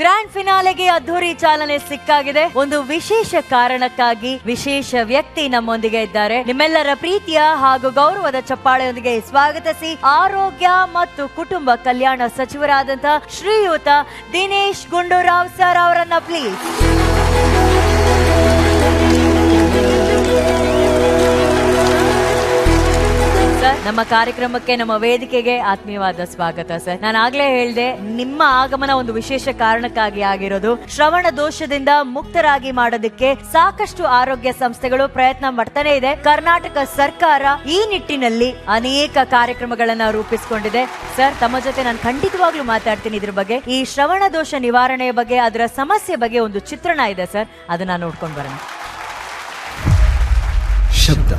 Grand ಫಿನಾಲೆಗೆ ಅದ್ಧೂರಿ ಚಾಲನೆ ಸಿಕ್ಕಾಗಿದೆ. ಒಂದು ವಿಶೇಷ ಕಾರಣಕ್ಕಾಗಿ ವಿಶೇಷ ವ್ಯಕ್ತಿ ನಮ್ಮೊಂದಿಗೆ ಇದ್ದಾರೆ. ನಿಮ್ಮೆಲ್ಲರ ಪ್ರೀತಿಯ ಹಾಗೂ ಗೌರವದ ಚಪ್ಪಾಳೆಯೊಂದಿಗೆ ಸ್ವಾಗತಿಸಿ ಆರೋಗ್ಯ ಮತ್ತು ಕುಟುಂಬ ಕಲ್ಯಾಣ ಸಚಿವರಾದಂತಹ ಶ್ರೀಯುತ ದಿನೇಶ್ ಗುಂಡೂರಾವ್ ಸರ್ ಅವರನ್ನ ಪ್ಲೀಸ್ ಸರ್, ನಮ್ಮ ಕಾರ್ಯಕ್ರಮಕ್ಕೆ, ನಮ್ಮ ವೇದಿಕೆಗೆ ಆತ್ಮೀಯವಾದ ಸ್ವಾಗತ ಸರ್. ನಾನು ಆಗ್ಲೇ ಹೇಳ್ದೆ, ನಿಮ್ಮ ಆಗಮನ ಒಂದು ವಿಶೇಷ ಕಾರಣಕ್ಕಾಗಿ ಆಗಿರೋದು ಶ್ರವಣ ದೋಷದಿಂದ ಮುಕ್ತರಾಗಿ ಮಾಡೋದಕ್ಕೆ ಸಾಕಷ್ಟು ಆರೋಗ್ಯ ಸಂಸ್ಥೆಗಳು ಪ್ರಯತ್ನ ಮಾಡ್ತಾನೆ ಇದೆ. ಕರ್ನಾಟಕ ಸರ್ಕಾರ ಈ ನಿಟ್ಟಿನಲ್ಲಿ ಅನೇಕ ಕಾರ್ಯಕ್ರಮಗಳನ್ನ ರೂಪಿಸಿಕೊಂಡಿದೆ. ಸರ್, ತಮ್ಮ ಜೊತೆ ನಾನು ಖಂಡಿತವಾಗ್ಲೂ ಮಾತಾಡ್ತೀನಿ ಇದ್ರ ಬಗ್ಗೆ. ಈ ಶ್ರವಣ ದೋಷ ನಿವಾರಣೆಯ ಬಗ್ಗೆ, ಅದರ ಸಮಸ್ಯೆ ಬಗ್ಗೆ ಒಂದು ಚಿತ್ರಣ ಇದೆ ಸರ್. ಅದನ್ನ ನೋಡ್ಕೊಂಡು ಬರೋಣ. ಶಬ್ದ.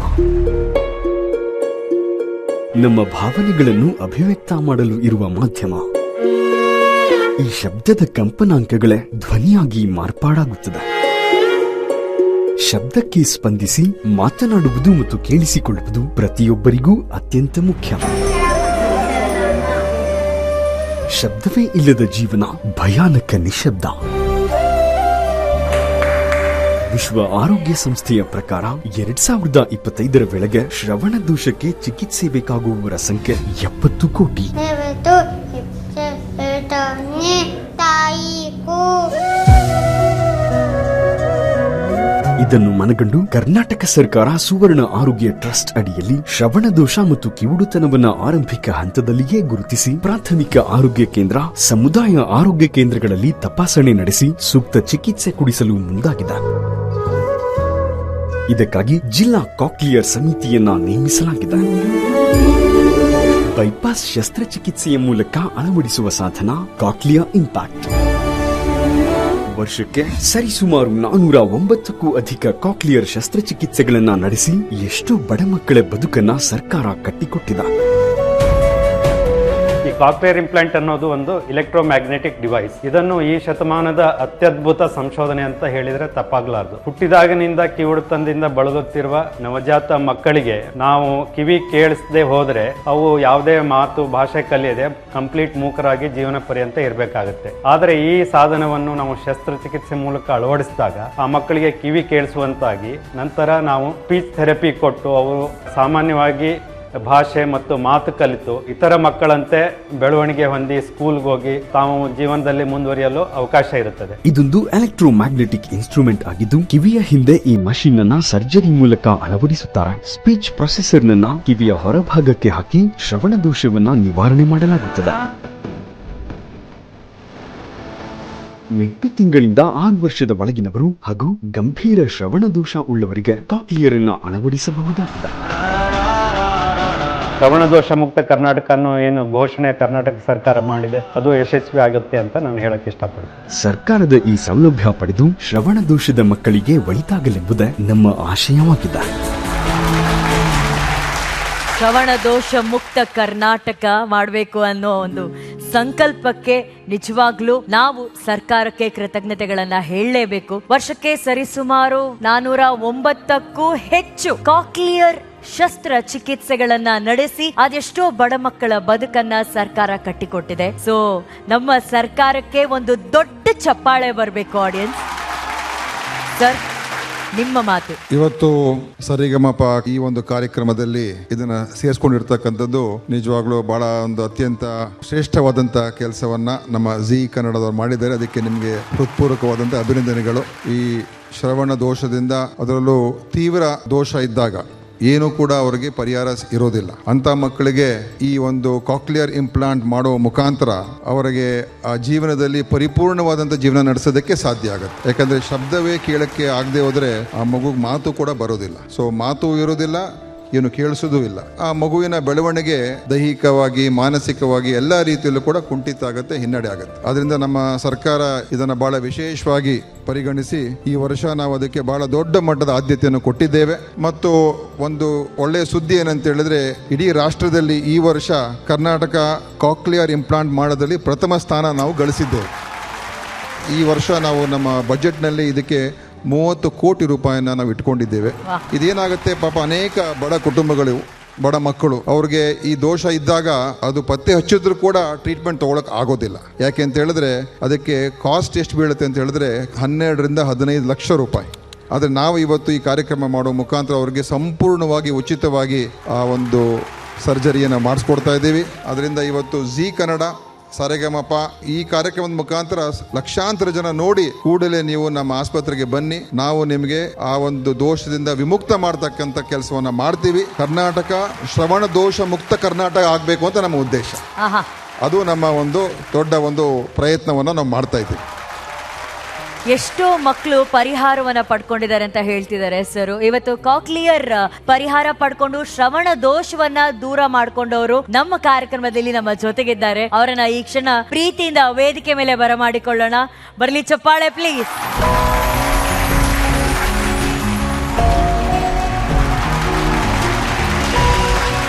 ನಮ್ಮ ಭಾವನೆಗಳನ್ನು ಅಭಿವ್ಯಕ್ತ ಮಾಡಲು ಇರುವ ಮಾಧ್ಯಮ. ಈ ಶಬ್ದದ ಕಂಪನಾಂಕಗಳೇ ಧ್ವನಿಯಾಗಿ ಮಾರ್ಪಾಡಾಗುತ್ತದೆ. ಶಬ್ದಕ್ಕೆ ಸ್ಪಂದಿಸಿ ಮಾತನಾಡುವುದು ಮತ್ತು ಕೇಳಿಸಿಕೊಳ್ಳುವುದು ಪ್ರತಿಯೊಬ್ಬರಿಗೂ ಅತ್ಯಂತ ಮುಖ್ಯ. ಶಬ್ದವೇ ಇಲ್ಲದ ಜೀವನ ಭಯಾನಕ ನಿಶಬ್ದ. ವಿಶ್ವ ಆರೋಗ್ಯ ಸಂಸ್ಥೆಯ ಪ್ರಕಾರ ಎರಡ್ ಸಾವಿರದ ಇಪ್ಪತ್ತೈದರ ವೇಳೆಗೆ ಶ್ರವಣ ದೋಷಕ್ಕೆ ಚಿಕಿತ್ಸೆ ಬೇಕಾಗುವವರ ಸಂಖ್ಯೆ ಎಪ್ಪತ್ತು ಕೋಟಿ. ಇದನ್ನು ಮನಗಂಡು ಕರ್ನಾಟಕ ಸರ್ಕಾರ ಸುವರ್ಣ ಆರೋಗ್ಯ ಟ್ರಸ್ಟ್ ಅಡಿಯಲ್ಲಿ ಶ್ರವಣ ದೋಷ ಮತ್ತು ಕಿವುಡುತನವನ್ನ ಆರಂಭಿಕ ಹಂತದಲ್ಲಿಯೇ ಗುರುತಿಸಿ ಪ್ರಾಥಮಿಕ ಆರೋಗ್ಯ ಕೇಂದ್ರ ಸಮುದಾಯ ಆರೋಗ್ಯ ಕೇಂದ್ರಗಳಲ್ಲಿ ತಪಾಸಣೆ ನಡೆಸಿ ಸೂಕ್ತ ಚಿಕಿತ್ಸೆ ಕೊಡಿಸಲು ಮುಂದಾಗಿದೆ. ಇದಕ್ಕಾಗಿ ಜಿಲ್ಲಾ ಕಾಕ್ಲಿಯರ್ ಸಮಿತಿಯನ್ನ ನೇಮಿಸಲಾಗಿದೆ. ಬೈಪಾಸ್ ಶಸ್ತ್ರಚಿಕಿತ್ಸೆಯ ಮೂಲಕ ಅಳವಡಿಸುವ ಸಾಧನ ಕಾಕ್ಲಿಯಾ ಇಂಪ್ಯಾಕ್ಟ್ ವರ್ಷಕ್ಕೆ ಸರಿಸುಮಾರು ನಾನೂರ ಒಂಬತ್ತಕ್ಕೂ ಅಧಿಕ ಕಾಕ್ಲಿಯರ್ ಶಸ್ತ್ರಚಿಕಿತ್ಸೆಗಳನ್ನ ನಡೆಸಿ ಎಷ್ಟೋ ಬಡ ಮಕ್ಕಳ ಬದುಕನ್ನ ಸರ್ಕಾರ ಕಟ್ಟಿಕೊಟ್ಟಿದೆ. ಈ ಕಾಕ್ಲಿಯರ್ ಇಂಪ್ಲಾಂಟ್ ಅನ್ನೋದು ಒಂದು ಇಲೆಕ್ಟ್ರೋಮ್ಯಾಗ್ನೆಟಿಕ್ ಡಿವೈಸ್ ಇದನ್ನು ಈ ಶತಮಾನದ ಅತ್ಯದ್ಭುತ ಸಂಶೋಧನೆ ಅಂತ ಹೇಳಿದ್ರೆ ತಪ್ಪಾಗಲಾರದು. ಹುಟ್ಟಿದಾಗಿನಿಂದ ಕಿವುಡುತನದಿಂದ ಬಳಲುತ್ತಿರುವ ನವಜಾತ ಮಕ್ಕಳಿಗೆ ನಾವು ಕಿವಿ ಕೇಳಿಸದೆ ಹೋದ್ರೆ ಅವು ಯಾವುದೇ ಮಾತು, ಭಾಷೆ ಕಲಿಯದೆ ಕಂಪ್ಲೀಟ್ ಮೂಕರಾಗಿ ಜೀವನ ಪರ್ಯಂತ ಇರಬೇಕಾಗುತ್ತೆ. ಆದರೆ ಈ ಸಾಧನವನ್ನು ನಾವು ಶಸ್ತ್ರಚಿಕಿತ್ಸೆ ಮೂಲಕ ಅಳವಡಿಸಿದಾಗ ಆ ಮಕ್ಕಳಿಗೆ ಕಿವಿ ಕೇಳಿಸುವಂತಾಗಿ ನಂತರ ನಾವು ಸ್ಪೀಚ್ ಥೆರಪಿ ಕೊಟ್ಟು ಅವರು ಸಾಮಾನ್ಯವಾಗಿ ಭಾಷೆ ಮತ್ತು ಮಾತು ಕಲಿತು ಇತರ ಮಕ್ಕಳಂತೆ ಬೆಳವಣಿಗೆ ಹೊಂದಿ ಸ್ಕೂಲ್ಗೆ ಹೋಗಿ ತಾವು ಜೀವನದಲ್ಲಿ ಮುಂದುವರಿಯಲು ಅವಕಾಶ ಇರುತ್ತದೆ. ಇದೊಂದು ಎಲೆಕ್ಟ್ರೋ ಮ್ಯಾಗ್ನೆಟಿಕ್ ಇನ್ಸ್ಟ್ರೂಮೆಂಟ್ ಆಗಿದ್ದು, ಕಿವಿಯ ಹಿಂದೆ ಈ ಮಷಿನ್ ಅನ್ನ ಸರ್ಜರಿ ಮೂಲಕ ಅಳವಡಿಸುತ್ತಾರೆ. ಸ್ಪೀಚ್ ಪ್ರೊಸೆಸರ್ ನನ್ನ ಕಿವಿಯ ಹೊರಭಾಗಕ್ಕೆ ಹಾಕಿ ಶ್ರವಣ ದೋಷವನ್ನ ನಿವಾರಣೆ ಮಾಡಲಾಗುತ್ತದೆ. ಎಂಟು ತಿಂಗಳಿಂದ ಆರು ವರ್ಷದ ಒಳಗಿನವರು ಹಾಗೂ ಗಂಭೀರ ಶ್ರವಣ ದೋಷ ಉಳ್ಳವರಿಗೆ ಕಾಕ್ಲಿಯರ್ ಅನ್ನು ಅಳವಡಿಸಬಹುದಾಗಿದೆ. ಶ್ರವಣ ದೋಷ ಮುಕ್ತ ಕರ್ನಾಟಕ ಅನ್ನೋ ಏನು ಘೋಷಣೆ ಕರ್ನಾಟಕ ಸರ್ಕಾರ ಮಾಡಿದೆ ಅದು ಯಶಸ್ವಿ ಆಗುತ್ತೆ ಅಂತ ನಾನು ಹೇಳಕ್ ಇಷ್ಟಪಡ್ತೀನಿ. ಸರ್ಕಾರದ ಈ ಸೌಲಭ್ಯ ಪಡೆದು ಶ್ರವಣ ದೋಷದ ಮಕ್ಕಳಿಗೆ ಒಳಿತಾಗಲೆಂಬುದೇ ನಮ್ಮ ಆಶಯವಾಗಿದೆ. ಶ್ರವಣ ದೋಷ ಮುಕ್ತ ಕರ್ನಾಟಕ ಮಾಡಬೇಕು ಅನ್ನೋ ಒಂದು ಸಂಕಲ್ಪಕ್ಕೆ ನಿಜವಾಗ್ಲೂ ನಾವು ಸರ್ಕಾರಕ್ಕೆ ಕೃತಜ್ಞತೆಗಳನ್ನ ಹೇಳಲೇಬೇಕು. ವರ್ಷಕ್ಕೆ ಸರಿಸುಮಾರು ನಾನೂರ ಒಂಬತ್ತಕ್ಕೂ ಹೆಚ್ಚು ಕಾಕ್ಲಿಯರ್ ಶಸ್ತ್ರ ಚಿಕಿತ್ಸೆಗಳನ್ನ ನಡೆಸಿ ಅದೆಷ್ಟೋ ಬಡ ಮಕ್ಕಳ ಬದುಕನ್ನ ಸರ್ಕಾರ ಕಟ್ಟಿಕೊಟ್ಟಿದೆ. ಸೊ ನಮ್ಮ ಸರ್ಕಾರಕ್ಕೆ ಒಂದು ದೊಡ್ಡ ಚಪ್ಪಾಳೆ ಬರಬೇಕು ಆಡಿಯನ್ಸ್ ಸರ್ ನಿಮ್ಮ ಮಾತು. ಇವತ್ತು ಸರಿಗಮಪ ಈ ಒಂದು ಕಾರ್ಯಕ್ರಮದಲ್ಲಿ ಇದನ್ನ ಸೇರಿಸ್ಕೊಂಡಿರ್ತಕ್ಕಂಥದ್ದು ನಿಜವಾಗ್ಲೂ ಬಹಳ ಒಂದು ಅತ್ಯಂತ ಶ್ರೇಷ್ಠವಾದಂತ ಕೆಲಸವನ್ನ ನಮ್ಮ ಜಿ ಕನ್ನಡದವರು ಮಾಡಿದ್ದಾರೆ. ಅದಕ್ಕೆ ನಿಮಗೆ ಹೃತ್ಪೂರ್ವಕವಾದಂತಹ ಅಭಿನಂದನೆಗಳು. ಈ ಶ್ರವಣ ದೋಷದಿಂದ ಅದರಲ್ಲೂ ತೀವ್ರ ದೋಷ ಇದ್ದಾಗ ಏನು ಕೂಡ ಅವರಿಗೆ ಪರಿಹಾರ ಇರೋದಿಲ್ಲ. ಅಂತ ಮಕ್ಕಳಿಗೆ ಈ ಒಂದು ಕಾಕ್ಲಿಯರ್ ಇಂಪ್ಲಾಂಟ್ ಮಾಡೋ ಮುಖಾಂತರ ಅವರಿಗೆ ಆ ಜೀವನದಲ್ಲಿ ಪರಿಪೂರ್ಣವಾದಂಥ ಜೀವನ ನಡೆಸೋದಕ್ಕೆ ಸಾಧ್ಯ ಆಗುತ್ತೆ. ಯಾಕಂದ್ರೆ ಶಬ್ದವೇ ಕೇಳಕ್ಕೆ ಆಗದೆ ಹೋದ್ರೆ ಆ ಮಗುಗೆ ಮಾತು ಕೂಡ ಬರೋದಿಲ್ಲ. ಸೊ ಮಾತು ಇರೋದಿಲ್ಲ ಏನು ಕೇಳಿಸೋದೂ ಇಲ್ಲ. ಆ ಮಗುವಿನ ಬೆಳವಣಿಗೆ ದೈಹಿಕವಾಗಿ, ಮಾನಸಿಕವಾಗಿ ಎಲ್ಲ ರೀತಿಯಲ್ಲೂ ಕೂಡ ಕುಂಠಿತ ಆಗುತ್ತೆ ಹಿನ್ನಡೆ ಆಗುತ್ತೆ. ಅದರಿಂದ ನಮ್ಮ ಸರ್ಕಾರ ಇದನ್ನು ಬಹಳ ವಿಶೇಷವಾಗಿ ಪರಿಗಣಿಸಿ ಈ ವರ್ಷ ನಾವು ಅದಕ್ಕೆ ಬಹಳ ದೊಡ್ಡ ಮಟ್ಟದ ಆದ್ಯತೆಯನ್ನು ಕೊಟ್ಟಿದ್ದೇವೆ. ಮತ್ತು ಒಂದು ಒಳ್ಳೆಯ ಸುದ್ದಿ ಏನಂತ ಹೇಳಿದ್ರೆ, ಇಡೀ ರಾಷ್ಟ್ರದಲ್ಲಿ ಈ ವರ್ಷ ಕರ್ನಾಟಕ ಕಾಕ್ಲಿಯರ್ ಇಂಪ್ಲಾಂಟ್ ಮಾಡೋದಲ್ಲಿ ಪ್ರಥಮ ಸ್ಥಾನ ನಾವು ಗಳಿಸಿದ್ದೇವೆ. ಈ ವರ್ಷ ನಾವು ನಮ್ಮ ಬಜೆಟ್ನಲ್ಲಿ ಇದಕ್ಕೆ ಮೂವತ್ತು ಕೋಟಿ ರೂಪಾಯಿನ ನಾವು ಇಟ್ಕೊಂಡಿದ್ದೇವೆ. ಇದೇನಾಗುತ್ತೆ? ಪಾಪ ಅನೇಕ ಬಡ ಕುಟುಂಬಗಳು ಬಡ ಮಕ್ಕಳು. ಅವ್ರಿಗೆ ಈ ದೋಷ ಇದ್ದಾಗ ಅದು ಪತ್ತೆ ಹಚ್ಚಿದ್ರು ಕೂಡ ಟ್ರೀಟ್ಮೆಂಟ್ ತಗೊಳಕ್ ಆಗೋದಿಲ್ಲ. ಯಾಕೆ ಅಂತ ಹೇಳಿದ್ರೆ ಅದಕ್ಕೆ ಕಾಸ್ಟ್ ಎಷ್ಟು ಬೀಳುತ್ತೆ ಅಂತ ಹೇಳಿದ್ರೆ ಹನ್ನೆರಡರಿಂದ ಹದಿನೈದು ಲಕ್ಷ ರೂಪಾಯಿ. ಆದರೆ ನಾವು ಇವತ್ತು ಈ ಕಾರ್ಯಕ್ರಮ ಮಾಡೋ ಮುಖಾಂತರ ಅವ್ರಿಗೆ ಸಂಪೂರ್ಣವಾಗಿ ಉಚಿತವಾಗಿ ಆ ಒಂದು ಸರ್ಜರಿಯನ್ನು ಮಾಡಿಸ್ಕೊಡ್ತಾ ಇದ್ದೀವಿ. ಅದರಿಂದ ಇವತ್ತು ಜಿ ಕನ್ನಡ ಸರೆಗಮಪ ಈ ಕಾರ್ಯಕ್ರಮದ ಮುಖಾಂತರ ಲಕ್ಷಾಂತರ ಜನ ನೋಡಿ ಕೂಡಲೇ ನೀವು ನಮ್ಮ ಆಸ್ಪತ್ರೆಗೆ ಬನ್ನಿ. ನಾವು ನಿಮಗೆ ಆ ಒಂದು ದೋಷದಿಂದ ವಿಮುಕ್ತ ಮಾಡ್ತಕ್ಕಂಥ ಕೆಲಸವನ್ನ ಮಾಡ್ತೀವಿ. ಕರ್ನಾಟಕ ಶ್ರವಣ ದೋಷ ಮುಕ್ತ ಕರ್ನಾಟಕ ಆಗಬೇಕು ಅಂತ ನಮ್ಮ ಉದ್ದೇಶ. ಅದು ನಮ್ಮ ಒಂದು ದೊಡ್ಡ ಒಂದು ಪ್ರಯತ್ನವನ್ನು ನಾವು ಮಾಡ್ತಾ ಇದ್ದೀವಿ. ಎಷ್ಟೋ ಮಕ್ಕಳು ಪರಿಹಾರವನ್ನ ಪಡ್ಕೊಂಡಿದ್ದಾರೆ ಅಂತ ಹೇಳ್ತಿದ್ದಾರೆ ಸರ್. ಇವತ್ತು ಕಾಕ್ಲಿಯರ್ ಪರಿಹಾರ ಪಡ್ಕೊಂಡು ಶ್ರವಣ ದೋಷವನ್ನ ದೂರ ಮಾಡ್ಕೊಂಡವರು ನಮ್ಮ ಕಾರ್ಯಕ್ರಮದಲ್ಲಿ ನಮ್ಮ ಜೊತೆಗಿದ್ದಾರೆ. ಅವರನ್ನ ಈ ಕ್ಷಣ ಪ್ರೀತಿಯಿಂದ ವೇದಿಕೆ ಮೇಲೆ ಬರಮಾಡಿಕೊಳ್ಳೋಣ. ಬರ್ಲಿ ಚಪ್ಪಾಳೆ ಪ್ಲೀಸ್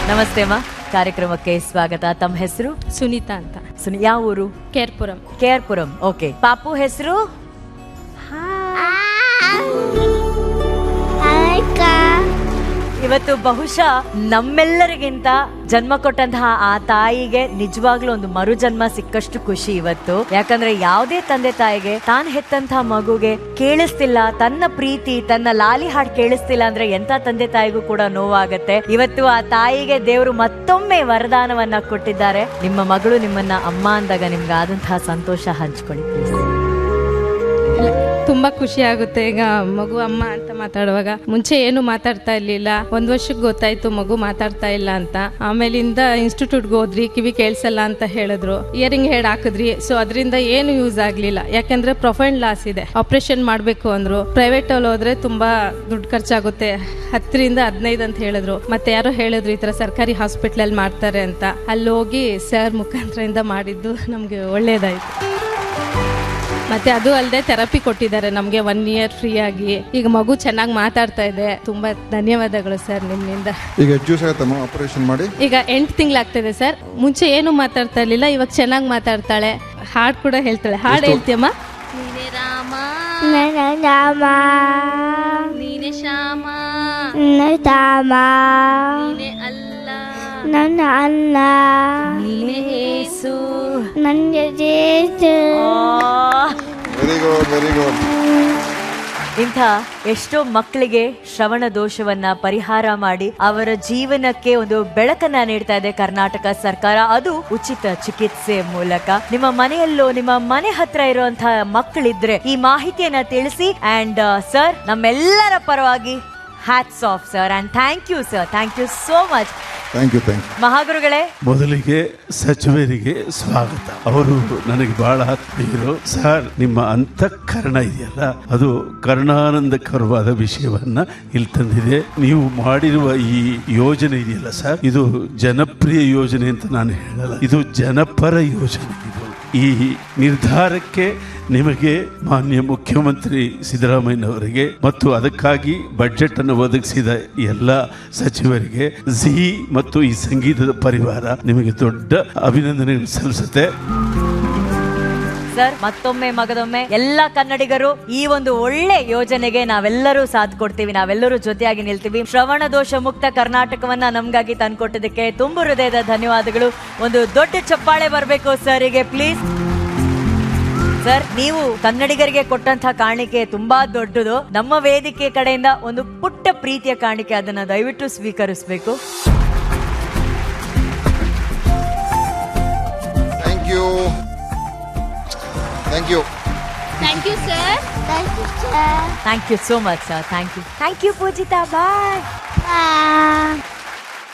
ನಮಸ್ತೆ ಅಮ್ಮ. ಕಾರ್ಯಕ್ರಮಕ್ಕೆ ಸ್ವಾಗತ. ತಮ್ಮ ಹೆಸರು? ಸುನೀತಾ ಅಂತ. ಸುನಿ ಯಾವ ಊರು? ಕೇರ್ಪುರಂ. ಕೇರ್ಪುರಂ. ಓಕೆ. ಪಾಪು ಹೆಸರು? ಇವತ್ತು ಬಹುಶಃ ನಮ್ಮೆಲ್ಲರಿಗಿಂತ ಜನ್ಮ ಕೊಟ್ಟಂತಹ ಆ ತಾಯಿಗೆ ನಿಜವಾಗ್ಲೂ ಒಂದು ಮರು ಜನ್ಮ ಸಿಕ್ಕಷ್ಟು ಖುಷಿ ಇವತ್ತು. ಯಾಕಂದ್ರೆ ಯಾವುದೇ ತಂದೆ ತಾಯಿಗೆ ತಾನ್ ಹೆತ್ತಂತಹ ಮಗುಗೆ ಕೇಳಿಸ್ತಿಲ್ಲ, ತನ್ನ ಪ್ರೀತಿ, ತನ್ನ ಲಾಲಿ ಹಾಡ್ ಕೇಳಿಸ್ತಿಲ್ಲ ಅಂದ್ರೆ ಎಂತ ತಂದೆ ತಾಯಿಗೂ ಕೂಡ ನೋವಾಗತ್ತೆ. ಇವತ್ತು ಆ ತಾಯಿಗೆ ದೇವರು ಮತ್ತೊಮ್ಮೆ ವರದಾನವನ್ನ ಕೊಟ್ಟಿದ್ದಾರೆ. ನಿಮ್ಮ ಮಗಳು ನಿಮ್ಮನ್ನ ಅಮ್ಮ ಅಂದಾಗ ನಿಮ್ಗೆ ಆದಂತಹ ಸಂತೋಷ ಹಂಚ್ಕೊಳ್ಳಿ ತುಂಬಾ ಖುಷಿ ಆಗುತ್ತೆ. ಈಗ ಮಗು, ಅಮ್ಮ ಅಂತ ಮಾತಾಡುವಾಗ ಮುಂಚೆ ಏನು ಮಾತಾಡ್ತಾ ಇರ್ಲಿಲ್ಲ. ಒಂದ್ ವರ್ಷಕ್ಕೆ ಗೊತ್ತಾಯ್ತು ಮಗು ಮಾತಾಡ್ತಾ ಇಲ್ಲ ಅಂತ. ಆಮೇಲಿಂದ ಇನ್ಸ್ಟಿಟ್ಯೂಟ್ಗೆ ಹೋದ್ರಿ, ಕಿವಿ ಕೇಳಿಸಲ್ಲ ಅಂತ ಹೇಳಿದ್ರು. ಇಯರಿಂಗ್ ಹೇಡ್ ಹಾಕಿದ್ರಿ. ಸೊ ಅದರಿಂದ ಏನು ಯೂಸ್ ಆಗ್ಲಿಲ್ಲ. ಯಾಕಂದ್ರೆ ಪ್ರೊಫೈಲ್ ಲಾಸ್ ಇದೆ. ಆಪರೇಷನ್ ಮಾಡಬೇಕು ಅಂದ್ರು. ಪ್ರೈವೇಟ್ ಅಲ್ಲಿ ಹೋದ್ರೆ ತುಂಬಾ ದುಡ್ಡು ಖರ್ಚಾಗುತ್ತೆ. ಹತ್ತರಿಂದ ಹದಿನೈದು ಅಂತ ಹೇಳಿದ್ರು. ಮತ್ತೆ ಯಾರೋ ಹೇಳಿದ್ರು, ಈ ತರ ಸರ್ಕಾರಿ ಹಾಸ್ಪಿಟ್ಲಲ್ಲಿ ಮಾಡ್ತಾರೆ ಅಂತ. ಅಲ್ಲಿ ಹೋಗಿ ಸರ್ ಮುಖಾಂತರದಿಂದ ಮಾಡಿದ್ದು ನಮ್ಗೆ ಒಳ್ಳೇದಾಯ್ತು. ಮತ್ತೆ ಅದು ಅಲ್ಲದೆ ಥೆರಪಿ ಕೊಟ್ಟಿದ್ದಾರೆ. ನಮಗೆ ಒನ್ ಇಯರ್ ಫ್ರೀ ಆಗಿ. ಈಗ ಮಗು ಚೆನ್ನಾಗಿ ಮಾತಾಡ್ತಾ ಇದೆ. ತುಂಬಾ ಧನ್ಯವಾದಗಳು ಸರ್ ನಿಮ್ಮಿಂದ. ಈಗ ಎಷ್ಟು ದಿವಸ ಆಯ್ತಮ್ಮ ಆಪರೇಷನ್ ಮಾಡಿ. ಈಗ ಎಂಟು ತಿಂಗಳಾಗ್ತಿದೆ ಸರ್ ಮುಂಚೆ ಏನು ಮಾತಾಡ್ತಾ ಇರಲಿಲ್ಲ ಇವಾಗ ಚೆನ್ನಾಗಿ ಮಾತಾಡ್ತಾಳೆ. ಹಾಡ್ ಕೂಡ ಹೇಳ್ತಾಳೆ. ಹಾಡ್ ಹೇಳ್ತೀಯಮ್ಮ? ನೀನೇ ರಾಮ. ನನ್ನ ರಾಮ. ನೀನೇ ಶ್ಯಾಮ. ರಾಮ. ನೀನೇ ಅಲ್ಲ. ನನ್ನ ಅಲ್ಲ. ನೀನೇ ಏಸು. ನನ್ನ ಜೇಸು. ಗುಡ್ ವೆರಿ ಗುಡ್ ಇಂಥ ಎಷ್ಟೋ ಮಕ್ಕಳಿಗೆ ಶ್ರವಣ ದೋಷವನ್ನ ಪರಿಹಾರ ಮಾಡಿ ಅವರ ಜೀವನಕ್ಕೆ ಒಂದು ಬೆಳಕನ್ನ ನೀಡ್ತಾ ಇದೆ ಕರ್ನಾಟಕ ಸರ್ಕಾರ. ಅದು ಉಚಿತ ಚಿಕಿತ್ಸೆ ಮೂಲಕ. ನಿಮ್ಮ ಮನೆಯಲ್ಲೋ ನಿಮ್ಮ ಮನೆ ಹತ್ರ ಇರುವಂತಹ ಮಕ್ಕಳಿದ್ರೆ ಈ ಮಾಹಿತಿಯನ್ನ ತಿಳಿಸಿ. ಅಂಡ್ ಸರ್ ನಮ್ಮೆಲ್ಲರ ಪರವಾಗಿ hats off sir and thank you sir thank you so much thank you thank you ಮಹಾಗುರುಗಳೇ ಮೊದಲಿಗೆ ಸಚಿವರಿಗೆ ಸ್ವಾಗತ. ಅವರು ನನಗೆ ಬಹಳ ಆತ್ಮೀಯರು ಸರ್ ನಿಮ್ಮ ಅಂತಃಕರಣ ಇದೆಯಲ್ಲ? ಅದು ಕರ್ಣಾನಂದಕರವಾದ ವಿಷಯವನ್ನ ಇಲ್ಲಿ ತಂದಿದೆ. ನೀವು ಮಾಡಿರುವ ಈ ಯೋಜನೆ ಇದೆಯಲ್ಲ ಸರ್? ಇದು ಜನಪ್ರಿಯ ಯೋಜನೆ ಅಂತ ನಾನು ಹೇಳಲ್ಲ. ಇದು ಜನಪರ ಯೋಜನೆ ಇದು. ಈ ನಿರ್ಧಾರಕ್ಕೆ ನಿಮಗೆ ಮಾನ್ಯ ಮುಖ್ಯಮಂತ್ರಿ ಸಿದ್ದರಾಮಯ್ಯನವರಿಗೆ ಮತ್ತು ಅದಕ್ಕಾಗಿ ಬಜೆಟ್ ಅನ್ನು ಒದಗಿಸಿದ ಎಲ್ಲ ಸಚಿವರಿಗೆ ಜಿ ಮತ್ತು ಈ ಸಂಗೀತದ ಪರಿವಾರ ನಿಮಗೆ ದೊಡ್ಡ ಅಭಿನಂದನೆ ಸಲ್ಲಿಸುತ್ತೆ. ಸರ್, ಮತ್ತೊಮ್ಮೆ ಮಗದೊಮ್ಮೆ ಎಲ್ಲ ಕನ್ನಡಿಗರು ಈ ಒಂದು ಒಳ್ಳೆ ಯೋಜನೆಗೆ ನಾವೆಲ್ಲರೂ ಸಾಥ್ ಕೊಡ್ತೀವಿ, ನಾವೆಲ್ಲರೂ ಜೊತೆಯಾಗಿ ನಿಲ್ತೀವಿ. ಶ್ರವಣ ದೋಷ ಮುಕ್ತ ಕರ್ನಾಟಕವನ್ನ ನಮ್ಗಾಗಿ ತಂದ್ಕೊಟ್ಟಿದ್ದಕ್ಕೆ ತುಂಬು ಹೃದಯದ ಧನ್ಯವಾದಗಳು. ಒಂದು ದೊಡ್ಡ ಚಪ್ಪಾಳೆ ಬರಬೇಕು ಸರ್ಗೆ ಪ್ಲೀಸ್ ಸರ್ ನೀವು ಕನ್ನಡಿಗರಿಗೆ ಕೊಟ್ಟಂತಹ ಕಾಣಿಕೆ ತುಂಬಾ ದೊಡ್ಡದು. ನಮ್ಮ ವೇದಿಕೆ ಕಡೆಯಿಂದ ಒಂದು ಪುಟ್ಟ ಪ್ರೀತಿಯ ಕಾಣಿಕೆ ಅದನ್ನ ದಯವಿಟ್ಟು ಸ್ವೀಕರಿಸಬೇಕು. Thank you thank you thank you sir thank you sir thank you so much sir thank you thank you Poojitha bye bye